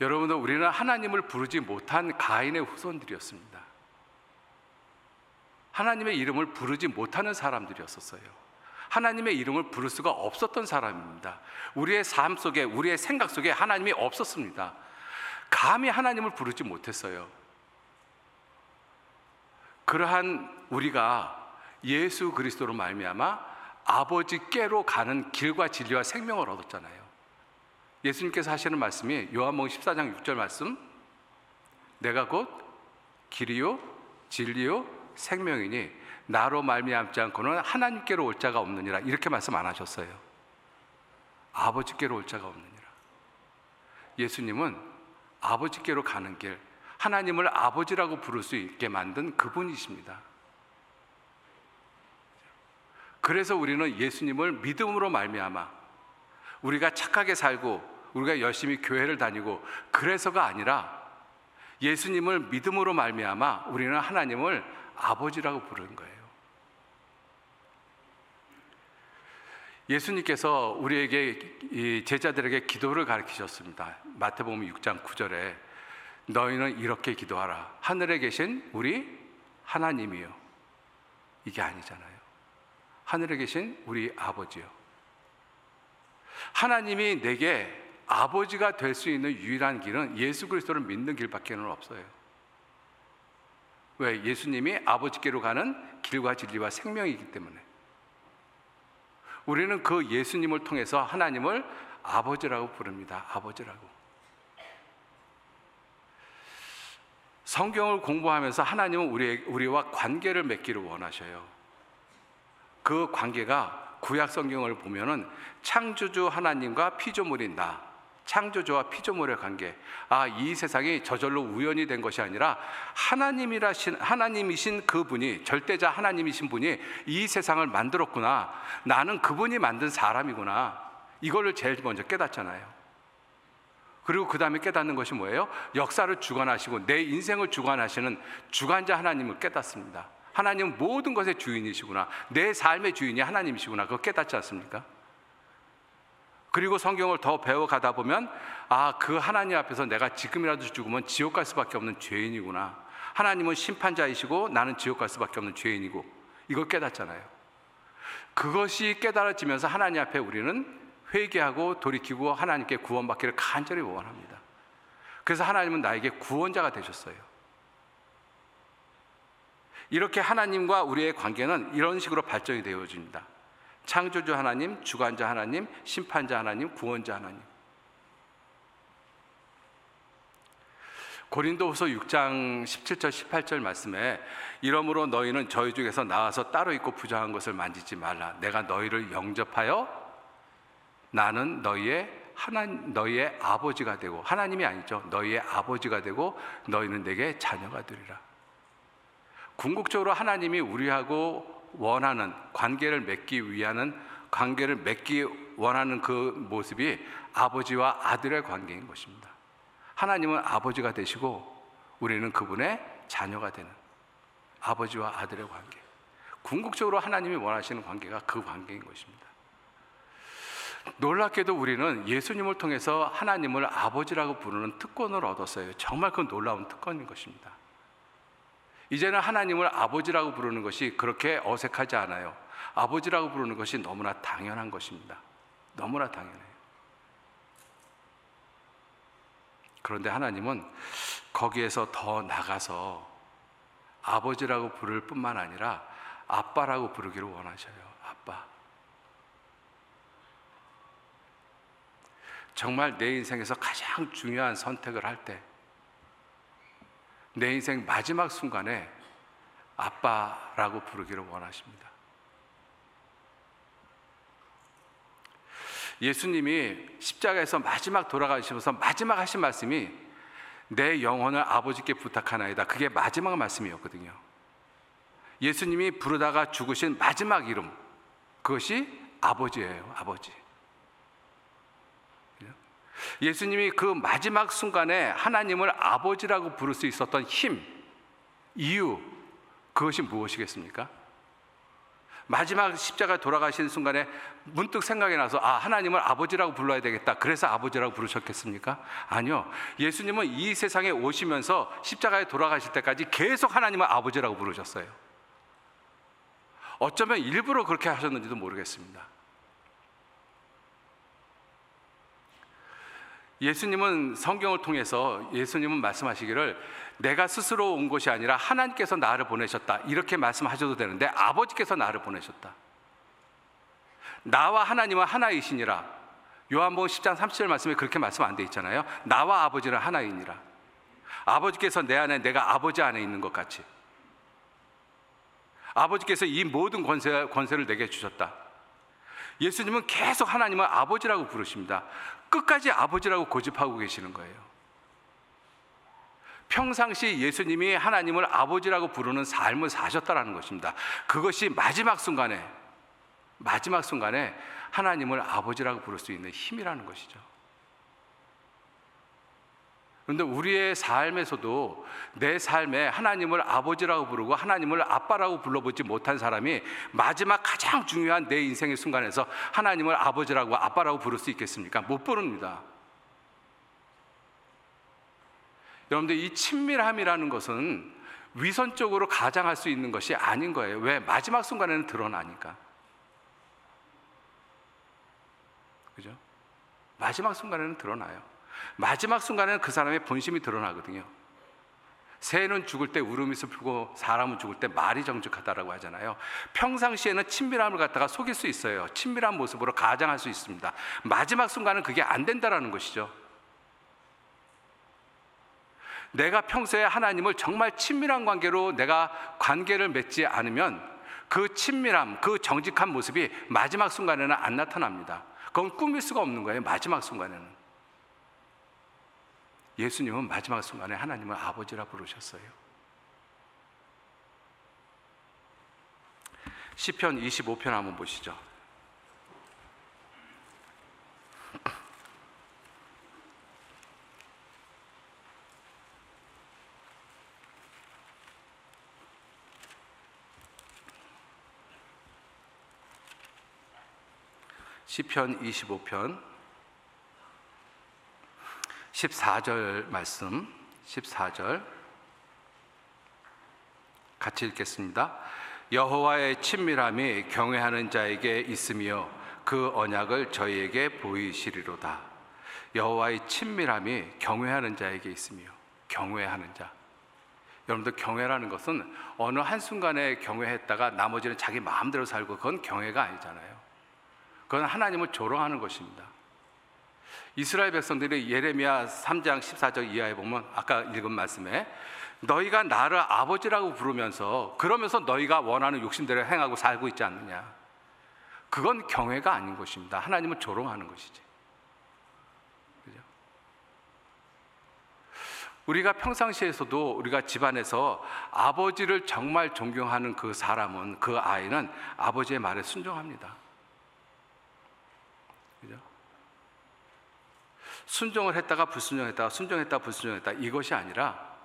여러분들 우리는 하나님을 부르지 못한 가인의 후손들이었습니다. 하나님의 이름을 부르지 못하는 사람들이었었어요. 하나님의 이름을 부를 수가 없었던 사람입니다. 우리의 삶 속에, 우리의 생각 속에 하나님이 없었습니다. 감히 하나님을 부르지 못했어요. 그러한 우리가 예수 그리스도로 말미암아 아버지께로 가는 길과 진리와 생명을 얻었잖아요. 예수님께서 하시는 말씀이 요한복음 14장 6절 말씀 내가 곧 길이요 진리요 생명이니 나로 말미암지 않고는 하나님께로 올 자가 없느니라 이렇게 말씀 안 하셨어요. 아버지께로 올 자가 없느니라. 예수님은 아버지께로 가는 길, 하나님을 아버지라고 부를 수 있게 만든 그분이십니다. 그래서 우리는 예수님을 믿음으로 말미암아 우리가 착하게 살고 우리가 열심히 교회를 다니고 그래서가 아니라 예수님을 믿음으로 말미암아 우리는 하나님을 아버지라고 부르는 거예요. 예수님께서 우리에게 이 제자들에게 기도를 가르치셨습니다. 마태복음 6장 9절에 너희는 이렇게 기도하라. 하늘에 계신 우리 하나님이요. 이게 아니잖아요. 하늘에 계신 우리 아버지요. 하나님이 내게 아버지가 될 수 있는 유일한 길은 예수 그리스도를 믿는 길밖에 는 없어요. 왜? 예수님이 아버지께로 가는 길과 진리와 생명이기 때문에. 우리는 그 예수님을 통해서 하나님을 아버지라고 부릅니다. 아버지라고. 성경을 공부하면서 하나님은 우리, 우리와 관계를 맺기를 원하셔요. 그 관계가 구약 성경을 보면은 창조주 하나님과 피조물인 나, 창조주와 피조물의 관계. 아, 이 세상이 저절로 우연이 된 것이 아니라 하나님이라신 하나님이신 그분이 절대자 하나님이신 분이 이 세상을 만들었구나. 나는 그분이 만든 사람이구나. 이거를 제일 먼저 깨닫잖아요. 그리고 그 다음에 깨닫는 것이 뭐예요? 역사를 주관하시고 내 인생을 주관하시는 주관자 하나님을 깨닫습니다. 하나님은 모든 것의 주인이시구나. 내 삶의 주인이 하나님이시구나. 그거 깨닫지 않습니까? 그리고 성경을 더 배워가다 보면 아, 그 하나님 앞에서 내가 지금이라도 죽으면 지옥 갈 수밖에 없는 죄인이구나. 하나님은 심판자이시고 나는 지옥 갈 수밖에 없는 죄인이고 이걸 깨닫잖아요. 그것이 깨달아지면서 하나님 앞에 우리는 회개하고 돌이키고 하나님께 구원받기를 간절히 원합니다. 그래서 하나님은 나에게 구원자가 되셨어요. 이렇게 하나님과 우리의 관계는 이런 식으로 발전이 되어집니다. 창조주 하나님, 주관자 하나님, 심판자 하나님, 구원자 하나님. 고린도후서 6장 17절 18절 말씀에 이러므로 너희는 저희 중에서 나와서 따로 있고 부정한 것을 만지지 말라. 내가 너희를 영접하여 나는 너희의 하나 너희의 아버지가 되고 하나님이 아니죠. 너희의 아버지가 되고 너희는 내게 자녀가 되리라. 궁극적으로 하나님이 우리하고 원하는 관계를 맺기 위하는 관계를 맺기 원하는 그 모습이 아버지와 아들의 관계인 것입니다. 하나님은 아버지가 되시고 우리는 그분의 자녀가 되는 아버지와 아들의 관계. 궁극적으로 하나님이 원하시는 관계가 그 관계인 것입니다. 놀랍게도 우리는 예수님을 통해서 하나님을 아버지라고 부르는 특권을 얻었어요. 정말 그 놀라운 특권인 것입니다. 이제는 하나님을 아버지라고 부르는 것이 그렇게 어색하지 않아요. 아버지라고 부르는 것이 너무나 당연한 것입니다. 너무나 당연해요. 그런데 하나님은 거기에서 더 나가서 아버지라고 부를 뿐만 아니라 아빠라고 부르기를 원하셔요. 아빠. 정말 내 인생에서 가장 중요한 선택을 할 때, 내 인생 마지막 순간에 아빠라고 부르기를 원하십니다. 예수님이 십자가에서 마지막 돌아가시면서 마지막 하신 말씀이 내 영혼을 아버지께 부탁하나이다. 그게 마지막 말씀이었거든요. 예수님이 부르다가 죽으신 마지막 이름 그것이 아버지예요. 아버지. 예수님이 그 마지막 순간에 하나님을 아버지라고 부를 수 있었던 힘, 이유, 그것이 무엇이겠습니까? 마지막 십자가 돌아가신 순간에 문득 생각이 나서 아 하나님을 아버지라고 불러야 되겠다. 그래서 아버지라고 부르셨겠습니까? 아니요. 예수님은 이 세상에 오시면서 십자가에 돌아가실 때까지 계속 하나님을 아버지라고 부르셨어요. 어쩌면 일부러 그렇게 하셨는지도 모르겠습니다. 예수님은 성경을 통해서 예수님은 말씀하시기를 내가 스스로 온 것이 아니라 하나님께서 나를 보내셨다. 이렇게 말씀하셔도 되는데 아버지께서 나를 보내셨다. 나와 하나님은 하나이시니라. 요한복음 10장 37절 말씀에 그렇게 말씀 안 돼 있잖아요. 나와 아버지는 하나이니라. 아버지께서 내 안에 내가 아버지 안에 있는 것 같이. 아버지께서 이 모든 권세, 권세를 내게 주셨다. 예수님은 계속 하나님을 아버지라고 부르십니다. 끝까지 아버지라고 고집하고 계시는 거예요. 평상시 예수님이 하나님을 아버지라고 부르는 삶을 사셨다라는 것입니다. 그것이 마지막 순간에 마지막 순간에 하나님을 아버지라고 부를 수 있는 힘이라는 것이죠. 그런데 우리의 삶에서도 내 삶에 하나님을 아버지라고 부르고 하나님을 아빠라고 불러보지 못한 사람이 마지막 가장 중요한 내 인생의 순간에서 하나님을 아버지라고 아빠라고 부를 수 있겠습니까? 못 부릅니다. 여러분들 이 친밀함이라는 것은 위선적으로 가장할 수 있는 것이 아닌 거예요. 왜? 마지막 순간에는 드러나니까. 그죠? 마지막 순간에는 드러나요. 마지막 순간에는 그 사람의 본심이 드러나거든요. 새는 죽을 때 울음이 슬프고 사람은 죽을 때 말이 정직하다라고 하잖아요. 평상시에는 친밀함을 갖다가 속일 수 있어요. 친밀한 모습으로 가장할 수 있습니다. 마지막 순간은 그게 안 된다라는 것이죠. 내가 평소에 하나님을 정말 친밀한 관계로 내가 관계를 맺지 않으면 그 친밀함, 그 정직한 모습이 마지막 순간에는 안 나타납니다. 그건 꾸밀 수가 없는 거예요. 마지막 순간에는. 예수님은 마지막 순간에 하나님을 아버지라 부르셨어요. 시편 25편 한번 보시죠. 시편 25편 14절 말씀 14절 같이 읽겠습니다. 여호와의 친밀함이 경외하는 자에게 있으며 그 언약을 저희에게 보이시리로다. 여호와의 친밀함이 경외하는 자에게 있으며 경외하는 자. 여러분들 경외라는 것은 어느 한순간에 경외했다가 나머지는 자기 마음대로 살고 그건 경외가 아니잖아요. 그건 하나님을 조롱하는 것입니다. 이스라엘 백성들이 예레미야 3장 14절 이하에 보면 아까 읽은 말씀에 너희가 나를 아버지라고 부르면서 그러면서 너희가 원하는 욕심대로 행하고 살고 있지 않느냐. 그건 경외가 아닌 것입니다. 하나님을 조롱하는 것이지. 그죠? 우리가 평상시에서도 우리가 집안에서 아버지를 정말 존경하는 그 사람은 그 아이는 아버지의 말에 순종합니다. 그죠? 순종을 했다가 불순종했다가 순종했다가 불순종했다 이것이 아니라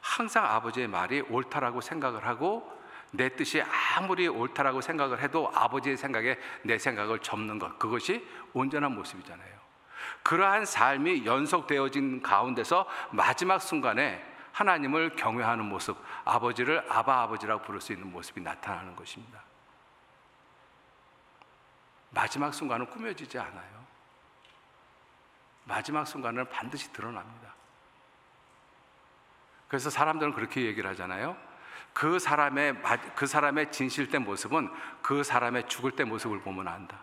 항상 아버지의 말이 옳다라고 생각을 하고 내 뜻이 아무리 옳다라고 생각을 해도 아버지의 생각에 내 생각을 접는 것 그것이 온전한 모습이잖아요. 그러한 삶이 연속되어진 가운데서 마지막 순간에 하나님을 경외하는 모습, 아버지를 아바 아버지라고 부를 수 있는 모습이 나타나는 것입니다. 마지막 순간은 꾸며지지 않아요. 마지막 순간은 반드시 드러납니다. 그래서 사람들은 그렇게 얘기를 하잖아요. 그 사람의 그 사람의 진실된 모습은 그 사람의 죽을 때 모습을 보면 안다.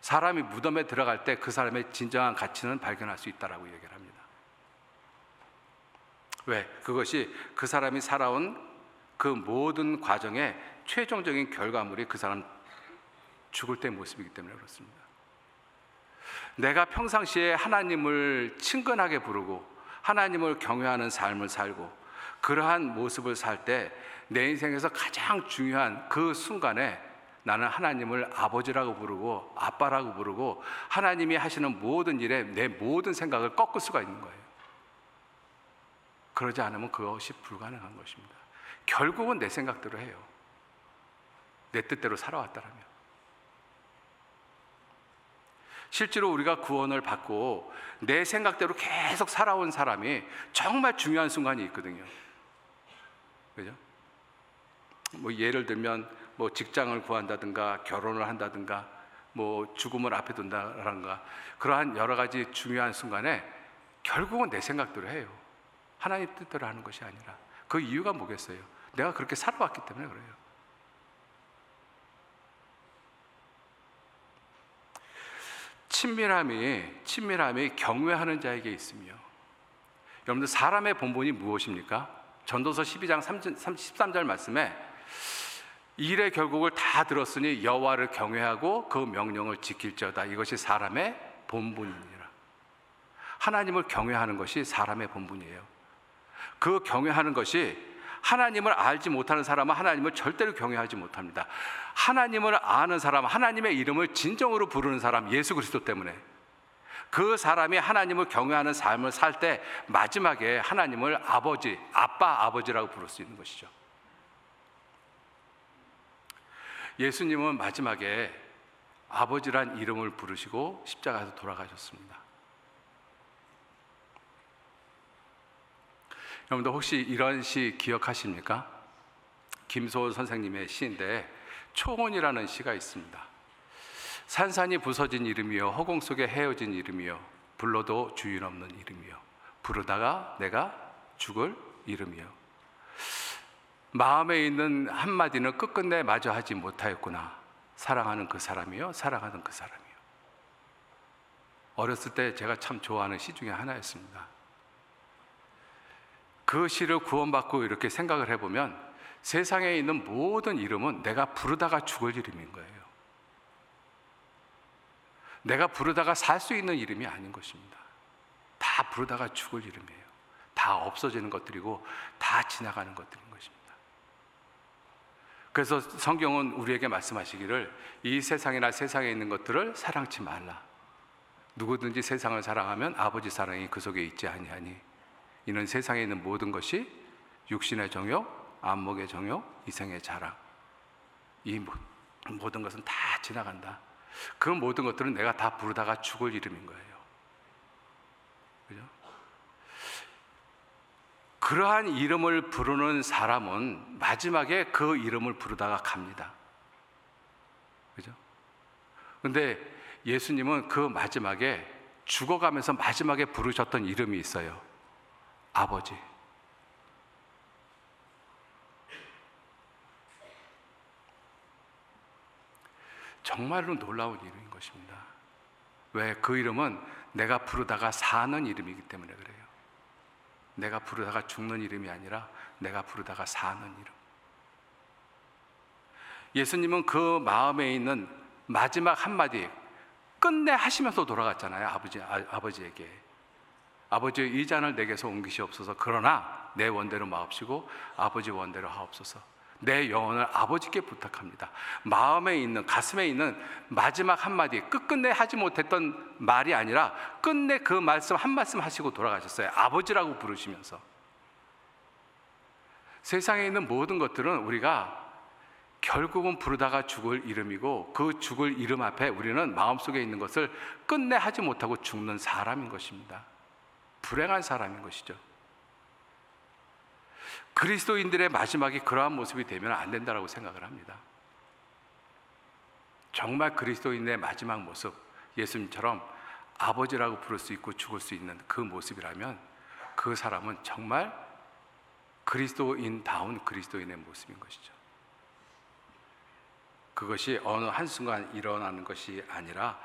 사람이 무덤에 들어갈 때 그 사람의 진정한 가치는 발견할 수 있다라고 얘기를 합니다. 왜? 그것이 그 사람이 살아온 그 모든 과정의 최종적인 결과물이 그 사람 죽을 때 모습이기 때문에 그렇습니다. 내가 평상시에 하나님을 친근하게 부르고 하나님을 경외하는 삶을 살고 그러한 모습을 살 때 내 인생에서 가장 중요한 그 순간에 나는 하나님을 아버지라고 부르고 아빠라고 부르고 하나님이 하시는 모든 일에 내 모든 생각을 꺾을 수가 있는 거예요. 그러지 않으면 그것이 불가능한 것입니다. 결국은 내 생각대로 해요. 내 뜻대로 살아왔다라면. 실제로 우리가 구원을 받고 내 생각대로 계속 살아온 사람이 정말 중요한 순간이 있거든요. 그죠? 뭐 예를 들면 뭐 직장을 구한다든가 결혼을 한다든가 뭐 죽음을 앞에 둔다든가 그러한 여러 가지 중요한 순간에 결국은 내 생각대로 해요. 하나님 뜻대로 하는 것이 아니라 그 이유가 뭐겠어요? 내가 그렇게 살아왔기 때문에 그래요. 친밀함이 친밀함이 경외하는 자에게 있으며 여러분들 사람의 본분이 무엇입니까? 전도서 12장 13절 말씀에 일의 결국을 다 들었으니 여호와를 경외하고 그 명령을 지킬지어다 이것이 사람의 본분이니라. 하나님을 경외하는 것이 사람의 본분이에요. 그 경외하는 것이 하나님을 알지 못하는 사람은 하나님을 절대로 경외하지 못합니다. 하나님을 아는 사람, 하나님의 이름을 진정으로 부르는 사람, 예수 그리스도 때문에 그 사람이 하나님을 경외하는 삶을 살 때 마지막에 하나님을 아버지, 아빠, 아버지라고 부를 수 있는 것이죠. 예수님은 마지막에 아버지란 이름을 부르시고 십자가에서 돌아가셨습니다. 여러분들 혹시 이런 시 기억하십니까? 김소원 선생님의 시인데 초혼이라는 시가 있습니다. 산산이 부서진 이름이요 허공 속에 헤어진 이름이요 불러도 주인 없는 이름이요 부르다가 내가 죽을 이름이요 마음에 있는 한마디는 끝끝내 마저 하지 못하였구나 사랑하는 그 사람이요 사랑하는 그 사람이요 어렸을 때 제가 참 좋아하는 시 중에 하나였습니다 그 시를 구원받고 이렇게 생각을 해보면 세상에 있는 모든 이름은 내가 부르다가 죽을 이름인 거예요. 내가 부르다가 살 수 있는 이름이 아닌 것입니다. 다 부르다가 죽을 이름이에요. 다 없어지는 것들이고 다 지나가는 것들인 것입니다. 그래서 성경은 우리에게 말씀하시기를 이 세상이나 세상에 있는 것들을 사랑치 말라. 누구든지 세상을 사랑하면 아버지 사랑이 그 속에 있지 아니하니 이는 세상에 있는 모든 것이 육신의 정욕, 안목의 정욕, 이생의 자랑. 이 모든 것은 다 지나간다. 그 모든 것들은 내가 다 부르다가 죽을 이름인 거예요. 그죠? 그러한 이름을 부르는 사람은 마지막에 그 이름을 부르다가 갑니다. 그죠? 근데 예수님은 그 마지막에 죽어가면서 마지막에 부르셨던 이름이 있어요. 아버지. 정말로 놀라운 이름인 것입니다. 왜? 그 이름은 내가 부르다가 사는 이름이기 때문에 그래요. 내가 부르다가 죽는 이름이 아니라 내가 부르다가 사는 이름. 예수님은 그 마음에 있는 마지막 한마디 끝내 하시면서 돌아갔잖아요. 아버지, 아, 아버지에게. 아버지 이 잔을 내게서 옮기시옵소서. 그러나 내 원대로 마옵시고 아버지 원대로 하옵소서. 내 영혼을 아버지께 부탁합니다. 마음에 있는 가슴에 있는 마지막 한마디 끝끝내 하지 못했던 말이 아니라 끝내 그 말씀 한 말씀 하시고 돌아가셨어요. 아버지라고 부르시면서 세상에 있는 모든 것들은 우리가 결국은 부르다가 죽을 이름이고 그 죽을 이름 앞에 우리는 마음속에 있는 것을 끝내 하지 못하고 죽는 사람인 것입니다. 불행한 사람인 것이죠. 그리스도인들의 마지막이 그러한 모습이 되면 안 된다고 생각을 합니다. 정말 그리스도인의 마지막 모습, 예수님처럼 아버지라고 부를 수 있고 죽을 수 있는 그 모습이라면 그 사람은 정말 그리스도인다운 그리스도인의 모습인 것이죠. 그것이 어느 한순간 일어나는 것이 아니라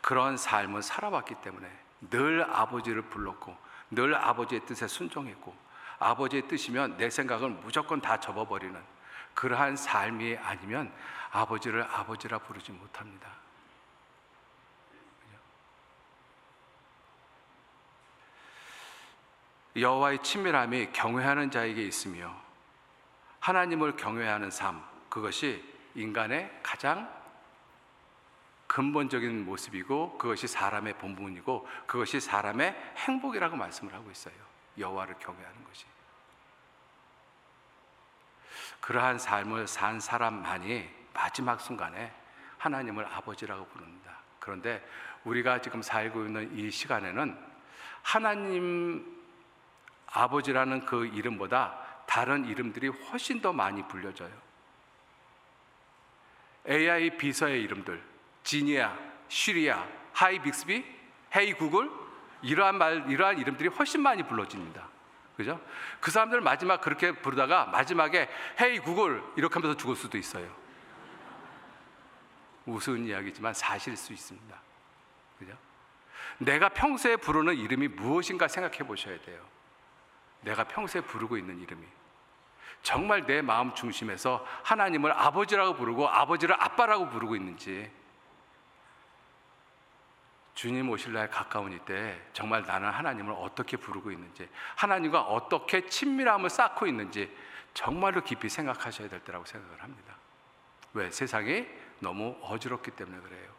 그런 삶을 살아왔기 때문에 늘 아버지를 불렀고 늘 아버지의 뜻에 순종했고 아버지의 뜻이면 내 생각을 무조건 다 접어버리는 그러한 삶이 아니면 아버지를 아버지라 부르지 못합니다. 여호와의 친밀함이 경외하는 자에게 있으며 하나님을 경외하는 삶 그것이 인간의 가장 근본적인 모습이고 그것이 사람의 본분이고 그것이 사람의 행복이라고 말씀을 하고 있어요. 여호와를 경외하는 것이. 그러한 삶을 산 사람만이 마지막 순간에 하나님을 아버지라고 부릅니다. 그런데 우리가 지금 살고 있는 이 시간에는 하나님 아버지라는 그 이름보다 다른 이름들이 훨씬 더 많이 불려져요. AI 비서의 이름들, 지니아, 쉬리아, 하이 빅스비, 헤이 구글 이러한 말 이러한 이름들이 훨씬 많이 불러집니다. 그죠? 그 사람들 마지막 그렇게 부르다가 마지막에 헤이 구글 이렇게 하면서 죽을 수도 있어요. 우스운 이야기지만 사실일 수 있습니다. 그죠? 내가 평소에 부르는 이름이 무엇인가 생각해 보셔야 돼요. 내가 평소에 부르고 있는 이름이 정말 내 마음 중심에서 하나님을 아버지라고 부르고 아버지를 아빠라고 부르고 있는지 주님 오실 날 가까운 이때 정말 나는 하나님을 어떻게 부르고 있는지 하나님과 어떻게 친밀함을 쌓고 있는지 정말로 깊이 생각하셔야 될 때라고 생각을 합니다. 왜? 세상이 너무 어지럽기 때문에 그래요.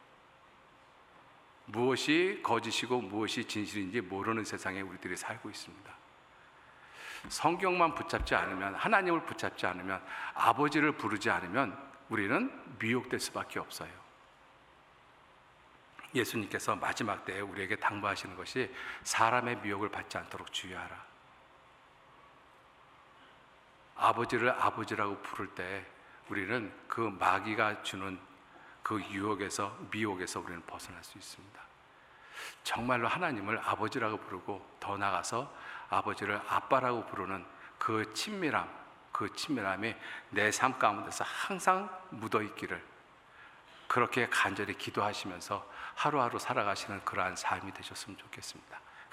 무엇이 거짓이고 무엇이 진실인지 모르는 세상에 우리들이 살고 있습니다. 성경만 붙잡지 않으면 하나님을 붙잡지 않으면 아버지를 부르지 않으면 우리는 미혹될 수밖에 없어요. 예수님께서 마지막 때에 우리에게 당부하시는 것이 사람의 미혹을 받지 않도록 주의하라. 아버지를 아버지라고 부를 때 우리는 그 마귀가 주는 그 유혹에서 미혹에서 우리는 벗어날 수 있습니다. 정말로 하나님을 아버지라고 부르고 더 나아가서 아버지를 아빠라고 부르는 그 친밀함, 그 친밀함이 내 삶 가운데서 항상 묻어 있기를 그렇게 간절히 기도하시면서 하루하루 살아가시는 그러한 삶이 되셨으면 좋겠습니다.